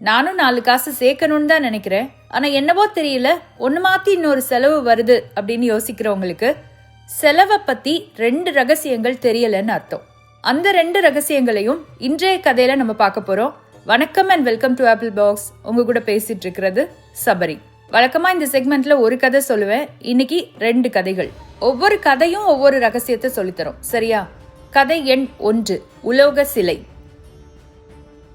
நானும் நாலு காசு சேர்க்கணும்னு தான் நினைக்கிறேன். ஆனால் என்னவோ தெரியல ஒன்று மாற்றி இன்னொரு செலவு வருது அப்படின்னு யோசிக்கிறவங்களுக்கு செலவை பற்றி ரெண்டு ரகசியங்கள் தெரியலன்னு அர்த்தம். அந்த ரெண்டு ரகசியங்களையும் இன்றைய கதையில நம்ம பார்க்க போறோம். வணக்கம் and welcome to Apple Box உங்க கூட பேசிட்டு இருக்கிறது சபரி. வழக்கமா இந்த செக்மெண்ட்ல ஒரு கதை சொல்லுவேன் இன்னைக்கு ரெண்டு கதைகள். ஒவ்வொரு கதையும் ஒவ்வொரு ரகசியத்தை சொல்லித்தரும் சரியா? கதை எண் ஒன்று உலோக சிலை.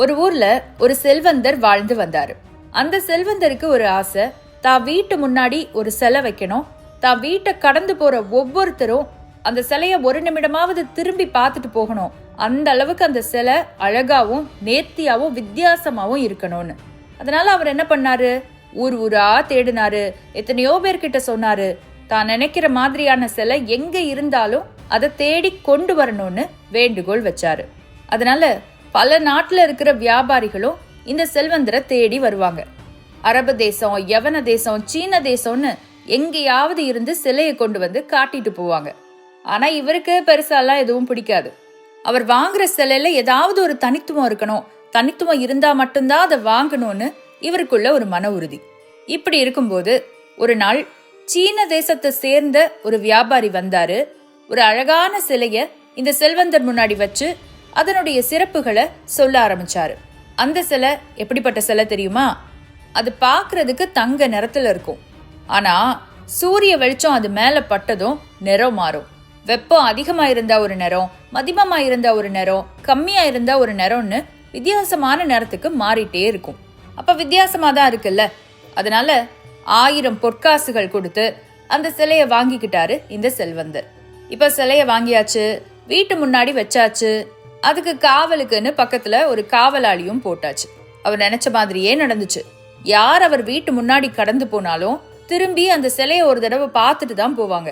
ஒரு ஊர்ல ஒரு செல்வந்தர் வாழ்ந்து வந்தாரு. அந்த செல்வந்தருக்கு ஒரு ஆசை தான் வீட்டு முன்னாடி ஒரு சிலை வைக்கணும். தான் வீட்டை கடந்து போற ஒவ்வொருத்தரும் அந்த சிலைய ஒரு நிமிடமாவது திரும்பி பார்த்துட்டு போகணும். அந்த அளவுக்கு அந்த சிலை அழகாவும் நேர்த்தியாவும் வித்தியாசமாவும் இருக்கணும்னு. அதனால அவர் என்ன பண்ணாரு? ஊர் ஊரா தேடினாரு. எத்தனையோ பேர்கிட்ட சொன்னாரு. தான் நினைக்கிற மாதிரியான சிலை எங்க இருந்தாலும் அதை தேடி கொண்டு வரணும்னு வேண்டுகோள் வச்சாரு. அதனால பல நாட்டில் இருக்கிற வியாபாரிகளும் இந்த செல்வந்தரை தேடி வருவாங்க. அரபு தேசம் யவன தேசம் சீன தேசம்னு எங்கேயாவது இருந்து சிலையை கொண்டு வந்து காட்டிட்டு போவாங்க. ஆனா இவருக்கு பெருசாலாம் எதுவும் பிடிக்காது. அவர் வாங்குற சிலையில ஏதாவது ஒரு தனித்துவம் இருக்கணும். தனித்துவம் இருந்தா மட்டும்தான் அதை வாங்கணும்னு இவருக்குள்ள ஒரு மன உறுதி. இப்படி இருக்கும்போது ஒரு நாள் சீன தேசத்தை சேர்ந்த ஒரு வியாபாரி வந்தாரு. ஒரு அழகான சிலைய இந்த செல்வந்தர் முன்னாடி வச்சு அதனுடைய சிறப்புகளை சொல்ல ஆரம்பிச்சாரு. அந்த சிலை எப்படிப்பட்ட சிலை தெரியுமா? அது பார்க்கறதுக்கு தங்க நிறத்துல இருக்கும். ஆனா சூரிய வெளிச்சம் அது மேலே பட்டதும் நிறம் மாறும். வெப்பம் அதிகமாக இருந்தா ஒரு நிறம் மதிமமாக இருந்தா ஒரு நிறம் கம்மியாக இருந்தா ஒரு நிறம்னு வித்தியாசமான நிறத்துக்கு மாறிட்டே இருக்கும். அப்போ வித்தியாசமாக தான் இருக்குல்ல? அதனால ஆயிரம் பொற்காசுகள் கொடுத்து அந்த சிலையை வாங்கிக்கிட்டாரு இந்த செல்வந்தர். இப்போ சிலையை வாங்கியாச்சு வீட்டு முன்னாடி வச்சாச்சு அதுக்கு காவலுக்குன்னு பக்கத்துல ஒரு காவலாளியும் போட்டாச்சு. அவர் நினைச்ச மாதிரியே நடந்துச்சு. யார் அவர் வீட்டு முன்னாடி கடந்து போனாலும் திரும்பி அந்த சிலையை ஒரு தடவை பார்த்துட்டு தான் போவாங்க.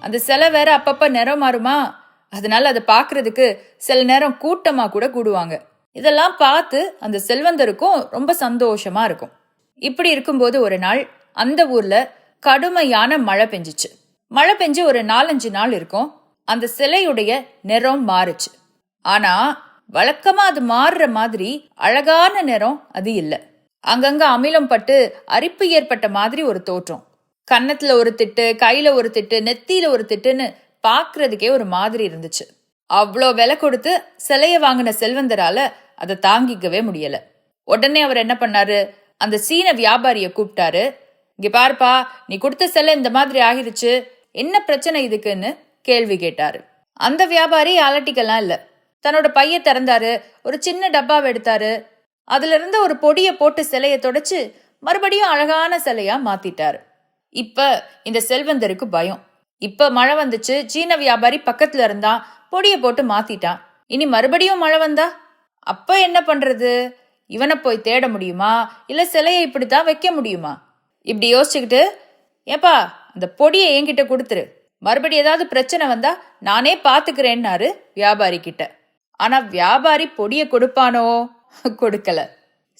அந்த சிலை வேற அப்பப்ப நிறம் மாறுமா? அதனால அதை பார்க்கிறதுக்கு சில நேரம் கூட்டமா கூட கூடுவாங்க. இதெல்லாம் பார்த்து அந்த செல்வந்தருக்கும் ரொம்ப சந்தோஷமா இருக்கும். இப்படி இருக்கும்போது ஒரு நாள் அந்த ஊர்ல கடுமையான மழை பெஞ்சிச்சு. மழை பெஞ்சு ஒரு நாலஞ்சு நாள் இருக்கும். அந்த சிலையுடைய நிறம் மாறுச்சு. ஆனா வழக்கமா அது மாறுற மாதிரி அழகான நிறம் அது இல்லை. அங்கங்க அமிலம் பட்டு அரிப்பு ஏற்பட்ட மாதிரி ஒரு தோற்றம். கன்னத்துல ஒரு திட்டு கையில ஒரு திட்டு நெத்தியில ஒரு திட்டுன்னு பாக்குறதுக்கே ஒரு மாதிரி இருந்துச்சு. அவ்வளோ விலை கொடுத்து சிலைய வாங்கின செல்வந்தரால அதை தாங்கிக்கவே முடியல. உடனே அவர் என்ன பண்ணாரு? அந்த சீன வியாபாரிய கூப்பிட்டாரு. இங்க பாருப்பா நீ கொடுத்த சிலை இந்த மாதிரி ஆகிருச்சு என்ன பிரச்சனை இதுக்குன்னு கேள்வி கேட்டாரு. அந்த வியாபாரி அலட்டிக்கெல்லாம் இல்லை. தன்னோட பைய திறந்தாரு ஒரு சின்ன டப்பாவை எடுத்தாரு. அதுல இருந்து ஒரு பொடியை போட்டு சிலைய தொடச்சு மறுபடியும் அழகான சிலையா மாத்திட்டாரு. இப்ப இந்த செல்வந்தருக்கு பயம். இப்ப மழை வந்துச்சு சீன வியாபாரி பக்கத்துல இருந்தான் பொடியை போட்டு மாத்திட்டான். இனி மறுபடியும் மழை வந்தா? அப்ப என்ன பண்றது? இவனை போய் தேட முடியுமா? இல்ல சிலையை இப்படித்தான் வைக்க முடியுமா? இப்படி யோசிச்சுக்கிட்டு ஏப்பா அந்த பொடியை என்கிட்ட கொடுத்துரு. மறுபடி ஏதாவது பிரச்சனை வந்தா நானே பாத்துக்கிறேன்னாரு வியாபாரி கிட்ட. ஆனா வியாபாரி பொடிய கொடுப்பானோ? கொடுக்கல.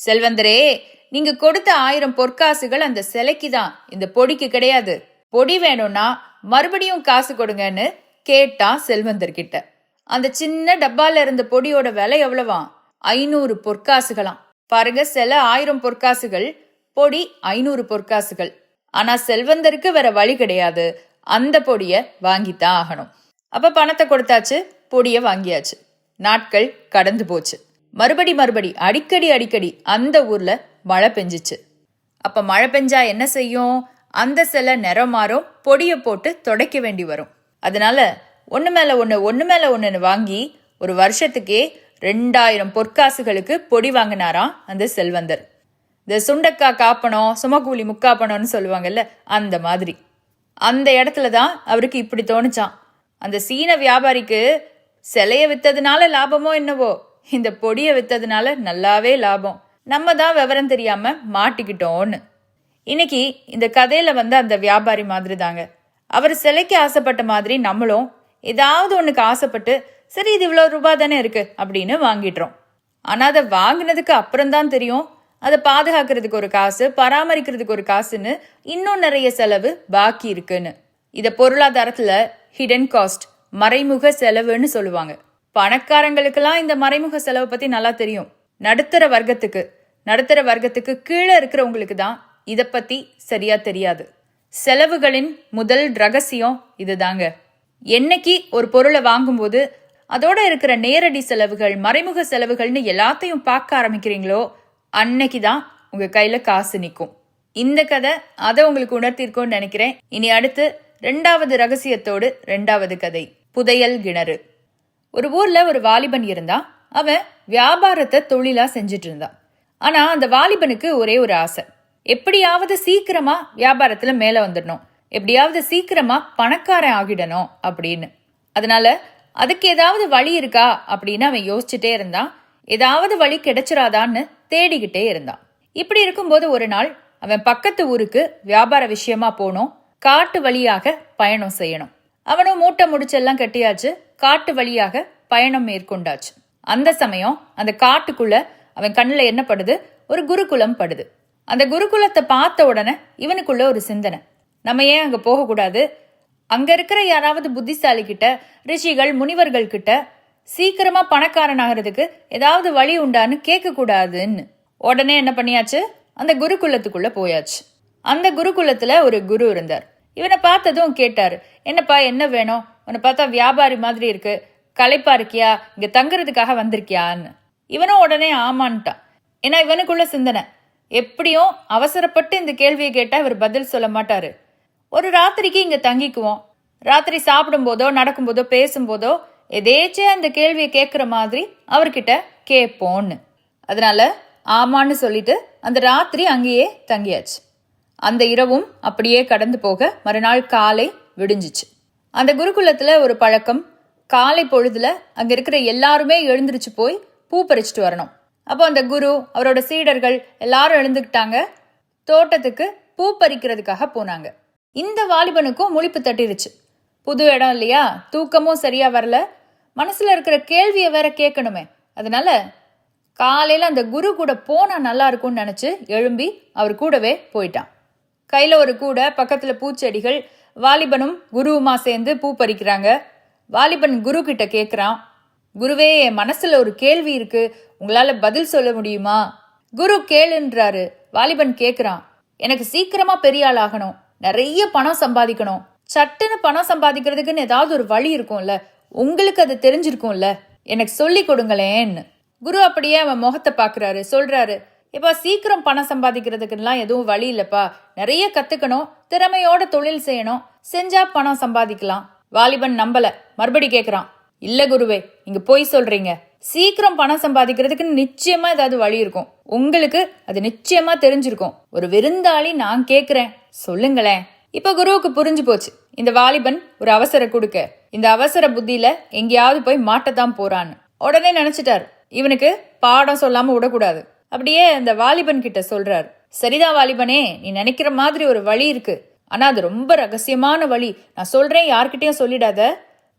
செல்வந்தரே நீங்க கொடுத்த ஆயிரம் பொற்காசுகள் அந்த சிலைக்கு தான். இந்த பொடிக்கு கிடையாது. பொடி வேணும்னா மறுபடியும் காசு கொடுங்கன்னு கேட்டான் செல்வந்தர் கிட்ட அந்த சின்ன டப்பால இருந்த பொடியோட விலை எவ்வளவா? ஐநூறு பொற்காசுகளாம். பாருங்க சில ஆயிரம் பொற்காசுகள் பொடி ஐநூறு பொற்காசுகள். ஆனா செல்வந்தருக்கு வேற வழி கிடையாது. அந்த பொடிய வாங்கித்தான் ஆகணும். அப்ப பணத்தை கொடுத்தாச்சு பொடிய வாங்கியாச்சு. நாட்கள் கடந்து போச்சு. மறுபடி மறுபடி அடிக்கடி அடிக்கடி அந்த ஊர்ல மழை பெஞ்சிச்சு. அப்ப மழை பெஞ்சா என்ன செய்யும்? அந்த சிலை நிறம் மாறும் பொடியை போட்டு துடைக்க வேண்டி வரும். அதனால ஒன்று மேல ஒன்று ஒன்று மேல ஒன்று வாங்கி ஒரு வருஷத்துக்கே ரெண்டாயிரம் பொற்காசுகளுக்கு பொடி வாங்கினாராம் அந்த செல்வந்தர். இந்த சுண்டக்காய் காப்பணம் சுமக்கூலி முக்காப்பணம்னு சொல்லுவாங்கல்ல அந்த மாதிரி. அந்த இடத்துல தான் அவருக்கு இப்படி தோணுச்சான் அந்த சீன வியாபாரிக்கு சிலையை வித்ததுனால லாபமோ என்னவோ? இந்த பொடியை வித்ததுனால நல்லாவே லாபம். நம்ம தான் விவரம் தெரியாம மாட்டிக்கிட்டோன்னு. இன்னைக்கு இந்த கதையில வந்து அந்த வியாபாரி மாதிரி தாங்க அவர் சிலைக்கு ஆசைப்பட்ட மாதிரி நம்மளும் ஏதாவது ஒண்ணுக்கு ஆசைப்பட்டு சரி இது இவ்வளோ ரூபாய் தானே இருக்கு அப்படின்னு வாங்கிடுறோம். ஆனால் அதை வாங்கினதுக்கு அப்புறம்தான் தெரியும் அதை பாதுகாக்கிறதுக்கு ஒரு காசு பராமரிக்கிறதுக்கு ஒரு காசுன்னு இன்னும் நிறைய செலவு பாக்கி இருக்குன்னு. இதை பொருளாதாரத்தில் ஹிடன் காஸ்ட் மறைமுக செலவுன்னு சொல்லுவாங்க. பணக்காரங்களுக்கெல்லாம் இந்த மறைமுக செலவை பற்றி நல்லா தெரியும். நடுத்தர வர்க்கத்துக்கு நடுத்தர வர்க்கத்துக்கு கீழே இருக்கிறவங்களுக்கு தான் இதை பற்றி சரியாக தெரியாது. செலவுகளின் முதல் ரகசியம் இதுதாங்க. என்னைக்கு ஒரு பொருளை வாங்கும்போது அதோட இருக்கிற நேரடி செலவுகள் மறைமுக செலவுகள்னு எல்லாத்தையும் பார்க்க ஆரம்பிக்கிறீங்களோ அன்னைக்கு தான் உங்கள் கையில் காசு நிற்கும் இந்த கதை அதை உங்களுக்கு உணர்த்திருக்கோன்னு நினைக்கிறேன். இனி அடுத்து ரெண்டாவது ரகசியத்தோடு ரெண்டாவது கதை. புதையல் கிணறு. ஒரு ஊர்ல ஒரு வாலிபன் இருந்தான். அவன் வியாபாரத்தை தொழிலா செஞ்சுட்டு இருந்தான். ஆனா அந்த வாலிபனுக்கு ஒரே ஒரு ஆசை. எப்படியாவது சீக்கிரமா வியாபாரத்துல மேல வந்துடணும். எப்படியாவது சீக்கிரமா பணக்காரன் ஆகிடணும் அப்படின்னு. அதனால அதுக்கு ஏதாவது வழி இருக்கா அப்படின்னு அவன் யோசிச்சுட்டே இருந்தான். ஏதாவது வழி கிடைச்சிராதான்னு தேடிக்கிட்டே இருந்தான். இப்படி இருக்கும்போது ஒரு நாள் அவன் பக்கத்து ஊருக்கு வியாபார விஷயமா போனோம். காட்டு வழியாக பயணம் செய்யணும். அவனும் மூட்டை முடிச்செல்லாம் கட்டியாச்சு காட்டு வழியாக பயணம் மேற்கொண்டாச்சு. அந்த சமயம் அந்த காட்டுக்குள்ள அவன் கண்ணில் என்ன படுது? ஒரு குருகுலம் படுது. அந்த குருகுலத்தை பார்த்த உடனே இவனுக்குள்ள ஒரு சிந்தனை. நம்ம ஏன் அங்கே போகக்கூடாது? அங்க இருக்கிற யாராவது புத்திசாலி கிட்ட ரிஷிகள் முனிவர்கள் கிட்ட சீக்கிரமா பணக்காரன் ஆகிறதுக்கு ஏதாவது வழி உண்டான்னு கேட்க கூடாதுன்னு உடனே என்ன பண்ணியாச்சு? அந்த குருகுலத்துக்குள்ள போயாச்சு. அந்த குருகுலத்துல ஒரு குரு இருந்தார். இவனை பார்த்ததும் கேட்டாரு என்னப்பா என்ன வேணும்? உன்னை பார்த்தா வியாபாரி மாதிரி இருக்கு. களைப்பா இருக்கியா? இங்க தங்குறதுக்காக வந்திருக்கியான்னு. இவனும் உடனே ஆமான்ட்டான். ஏன்னா இவனுக்குள்ள சிந்தனை. எப்படியும் அவசரப்பட்டு இந்த கேள்வியை கேட்டா இவர் பதில் சொல்ல மாட்டாரு. ஒரு ராத்திரிக்கு இங்க தங்கிக்குவோம். ராத்திரி சாப்பிடும்போதோ நடக்கும்போதோ பேசும்போதோ எதேச்சே அந்த கேள்வியை கேட்குற மாதிரி அவர்கிட்ட கேட்போன்னு அதனால ஆமான்னு சொல்லிட்டு அந்த ராத்திரி அங்கேயே தங்கியாச்சு. அந்த இரவும் அப்படியே கடந்து போக மறுநாள் காலை விடிஞ்சிச்சு. அந்த குருகுலத்தில் ஒரு பழக்கம் காலை பொழுதுல அங்க இருக்கிற எல்லாருமே எழுந்திருச்சு போய் பூ பறிச்சுட்டு வரணும். அப்போ அந்த குரு அவரோட சீடர்கள் எல்லாரும் எழுந்துக்கிட்டாங்க தோட்டத்துக்கு பூ பறிக்கிறதுக்காக போனாங்க. இந்த வாலிபனுக்கும் முழிப்பு தட்டிருச்சு. புது இடம் இல்லையா? தூக்கமும் சரியா வரல. மனசுல இருக்கிற கேள்வியை வேற கேட்கணுமே. அதனால காலையில அந்த குரு கூட போனா நல்லா இருக்கும்னு நினைச்சு எழும்பி அவர் கூடவே போயிட்டான். கையில் ஒரு கூடை பக்கத்தில் பூச்செடிகள். வாலிபனும் குருவுமா சேர்ந்து பூ பறிக்கிறாங்க. வாலிபன் குரு கிட்ட கேட்குறான் குருவே என் மனசில் ஒரு கேள்வி இருக்கு. உங்களால் பதில் சொல்ல முடியுமா? குரு கேளுன்றாரு. வாலிபன் கேட்குறான் எனக்கு சீக்கிரமாக பெரிய ஆள் ஆகணும். நிறைய பணம் சம்பாதிக்கணும். சட்டுன்னு பணம் சம்பாதிக்கிறதுக்குன்னு ஏதாவது ஒரு வழி இருக்கும்ல. உங்களுக்கு அது தெரிஞ்சிருக்கும்ல. எனக்கு சொல்லி கொடுங்களேன்னு. குரு அப்படியே அவன் முகத்தை பார்க்குறாரு சொல்கிறாரு இப்போ சீக்கிரம் பணம் சம்பாதிக்கிறதுக்குலாம் எதுவும் வழி இல்லப்பா. நிறைய கத்துக்கணும் திறமையோட தொழில் செய்யணும் செஞ்சா பணம் சம்பாதிக்கலாம். வாலிபன் நம்பல மறுபடி கேக்குறான். இல்ல குருவே இங்க போய் சொல்றீங்க. சீக்கிரம் பணம் சம்பாதிக்கிறதுக்கு நிச்சயமா ஏதாவது வழி இருக்கும். உங்களுக்கு அது நிச்சயமா தெரிஞ்சிருக்கும். ஒரு விருந்தாளி நான் கேக்குறேன். சொல்லுங்களேன். இப்ப குருவுக்கு புரிஞ்சு போச்சு. இந்த வாலிபன் ஒரு அவசர கொடுக்க. இந்த அவசர புத்தியில எங்கேயாவது போய் மாட்டத்தான் போறான்னு. உடனே நினைச்சிட்டாரு. இவனுக்கு பாடம் சொல்லாம விடக்கூடாது. அப்படியே அந்த வாலிபன் கிட்ட சொல்றார் சரிதான் வாலிபனே நீ நினைக்கிற மாதிரி ஒரு வழி இருக்கு. ஆனா அது ரொம்ப ரகசியமான வழி. நான் சொல்றேன் யார்கிட்டயும் சொல்லிடாத.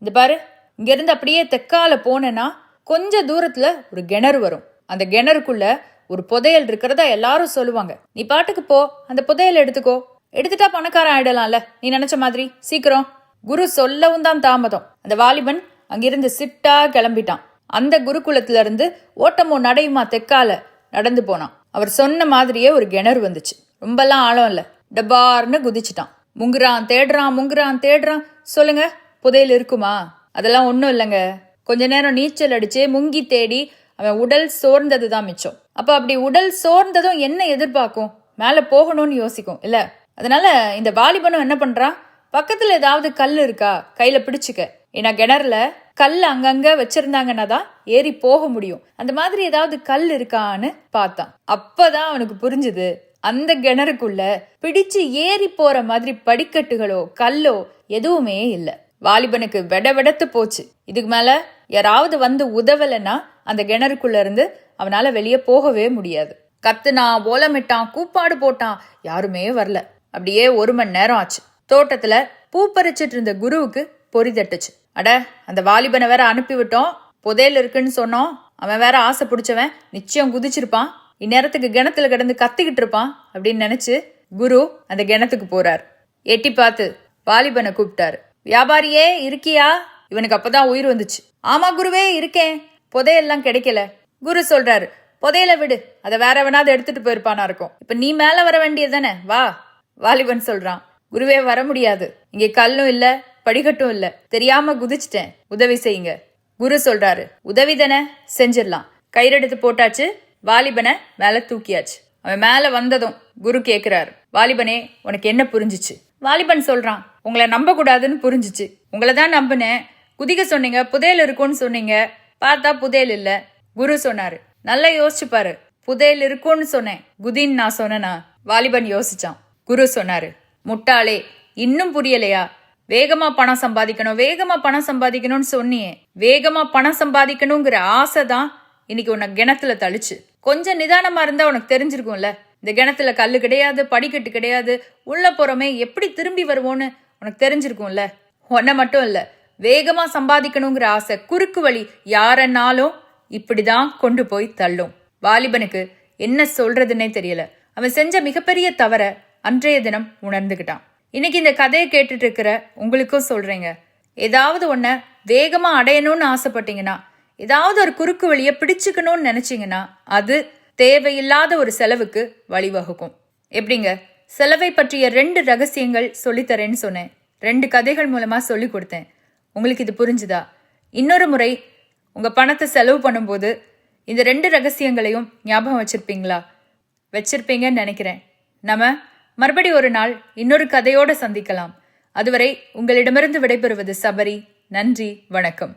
இந்த பாரு இங்கிருந்து அப்படியே தெக்கால போனேன்னா கொஞ்ச தூரத்துல ஒரு கிணறு வரும். அந்த கிணறுக்குள்ள ஒரு புதையல் இருக்கிறதா எல்லாரும் சொல்லுவாங்க. நீ பாட்டுக்கு போ அந்த புதையல் எடுத்துக்கோ. எடுத்துட்டா பணக்காரன் ஆயிடலாம்ல. நீ நினைச்ச மாதிரி சீக்கிரம். குரு சொல்லவும் தான் தாமதம். அந்த வாலிபன் அங்கிருந்து சிட்டா கிளம்பிட்டான். அந்த குருகுலத்திலிருந்து ஓட்டமோ நடையுமா தெக்கால நடந்து போனான். அவர் சொன்ன மாதிரியே ஒரு கிணறு வந்துச்சு. ரொம்பலாம் ஆழம் இல்லை. டபார்னு குதிச்சிட்டான். முங்குறான் தேடுறான் முங்குறான் தேடுறான். சொல்லுங்க புதையல் இருக்குமா? அதெல்லாம் ஒன்றும் இல்லைங்க. கொஞ்ச நேரம் நீச்சல் அடிச்சு முங்கி தேடி அவன் உடல் சோர்ந்தது தான் மிச்சம். அப்போ அப்படி உடல் சோர்ந்ததும் என்ன எதிர்பார்க்கும்? மேலே போகணும்னு யோசிக்கும் இல்லை? அதனால இந்த வாலிபனும் என்ன பண்ணுறான் பக்கத்தில் ஏதாவது கல் இருக்கா? கையில் பிடிச்சிக்க. ஏன்னா கிணறுல கல் அங்கங்க வச்சிருந்தாங்கன்னா தான் ஏறி போக முடியும். அந்த மாதிரி ஏதாவது கல் இருக்கான்னு பார்த்தான். அப்பதான் அவனுக்கு புரிஞ்சுது அந்த கிணறுக்குள்ள பிடிச்சு ஏறி போற மாதிரி படிக்கட்டுகளோ கல்லோ எதுவுமே இல்ல. வாலிபனுக்கு வெட வெடத்து போச்சு. இதுக்கு மேல யாராவது வந்து உதவலைன்னா அந்த கிணறுக்குள்ள இருந்து அவனால வெளியே போகவே முடியாது. கத்துனான் ஓலமிட்டான் கூப்பாடு போட்டான் யாருமே வரல. அப்படியே ஒரு மணி நேரம் ஆச்சு. தோட்டத்துல பூ பறிச்சிட்டு இருந்த குருவுக்கு பொறி தட்டுச்சு. அட அந்த வாலிபனை வேற அனுப்பிவிட்டோம். புதையல் இருக்குன்னு சொன்னோம். அவன் வேற ஆசை பிடிச்சவன். நிச்சயம் குதிச்சிருப்பான். இந்நேரத்துக்கு கிணத்துல கிடந்து கத்திக்கிட்டு இருப்பான் அப்படின்னு நினைச்சு குரு அந்த கிணத்துக்கு போறார். எட்டி பார்த்து வாலிபனை கூப்பிட்டாரு. வியாபாரியே இருக்கியா? இவனுக்கு அப்பதான் உயிர் வந்துச்சு. ஆமா குருவே இருக்கேன். புதையெல்லாம் கிடைக்கல. குரு சொல்றாரு புதையல விடு. அதை வேற எவனாவது எடுத்துட்டு போயிருப்பானா இருக்கும். இப்ப நீ மேல வர வேண்டியது தானே? வா. வாலிபன் சொல்றான் குருவே வர முடியாது. இங்க கல்லும் இல்ல படிக்கட்டும் இல்ல. தெரியாம குதிச்சிட்டேன். உதவி செய்யுங்க. குரு சொல்றாரு. உதவி தானே? செஞ்சிடலாம். கயிறெடுத்து போட்டாச்சு. வாலிபனை மேல தூக்கியாச்சு. அவன் மேல வந்ததும் குரு கேக்குறாரு. வாலிபனே உனக்கு என்ன புரிஞ்சுச்சு? வாலிபன் சொல்றான். உங்களை நம்ப கூடாதுன்னு புரிஞ்சுச்சு. உங்களை தான் நம்பினேன். குதிக்க சொன்னீங்க புதையல் இருக்கும்னு சொன்னீங்க. பார்த்தா புதையல் இல்ல. குரு சொன்னாரு. நல்லா யோசிச்சு பாரு. புதையல் இருக்கும்னு சொன்னேன். குதின்னு நான் சொன்னேனா? வாலிபன் யோசிச்சான். குரு சொன்னாரு. முட்டாளே இன்னும் புரியலையா? வேகமா பணம் சம்பாதிக்கணும் வேகமா பணம் சம்பாதிக்கணும்னு சொன்னியே. வேகமா பணம் சம்பாதிக்கணுங்கிற ஆசை தான் இன்னைக்கு உன்னை கிணத்துல தள்ளிச்சு. கொஞ்சம் நிதானமா இருந்தா உனக்கு தெரிஞ்சிருக்கும்ல. இந்த கிணத்துல கல்லு கிடையாது படிக்கட்டு கிடையாது உள்ள போறோமே எப்படி திரும்பி வருவோன்னு உனக்கு தெரிஞ்சிருக்கும்ல. உன்ன மட்டும் இல்ல வேகமா சம்பாதிக்கணுங்கிற ஆசை குறுக்கு வழி யாரன்னாலும் இப்படிதான் கொண்டு போய் தள்ளும். வாலிபனுக்கு என்ன சொல்றதுன்னே தெரியல. அவன் செஞ்ச மிகப்பெரிய தவற அன்றைய தினம் உணர்ந்துகிட்டான். இன்னைக்கு இந்த கதையை கேட்டுட்டு இருக்கிற உங்களுக்கும் சொல்றேங்க. ஏதாவது ஒன்றை வேகமாக அடையணும்னு ஆசைப்பட்டீங்கன்னா ஏதாவது ஒரு குறுக்கு வழியை பிடிச்சுக்கணும்னு நினச்சிங்கன்னா அது தேவையில்லாத ஒரு செலவுக்கு வழிவகுக்கும். எப்படிங்க? செலவை பற்றிய ரெண்டு ரகசியங்கள் சொல்லித்தரேன்னு சொன்னேன். ரெண்டு கதைகள் மூலமாக சொல்லி கொடுத்தேன். உங்களுக்கு இது புரிஞ்சுதா? இன்னொரு முறை உங்கள் பணத்தை செலவு பண்ணும்போது இந்த ரெண்டு ரகசியங்களையும் ஞாபகம் வச்சுருப்பீங்களா? வச்சிருப்பீங்கன்னு நினைக்கிறேன். நம்ம மறுபடி ஒரு நாள் இன்னொரு கதையோட சந்திக்கலாம். அதுவரை உங்களிடமிருந்து விடைபெறுவது சபரி. நன்றி வணக்கம்.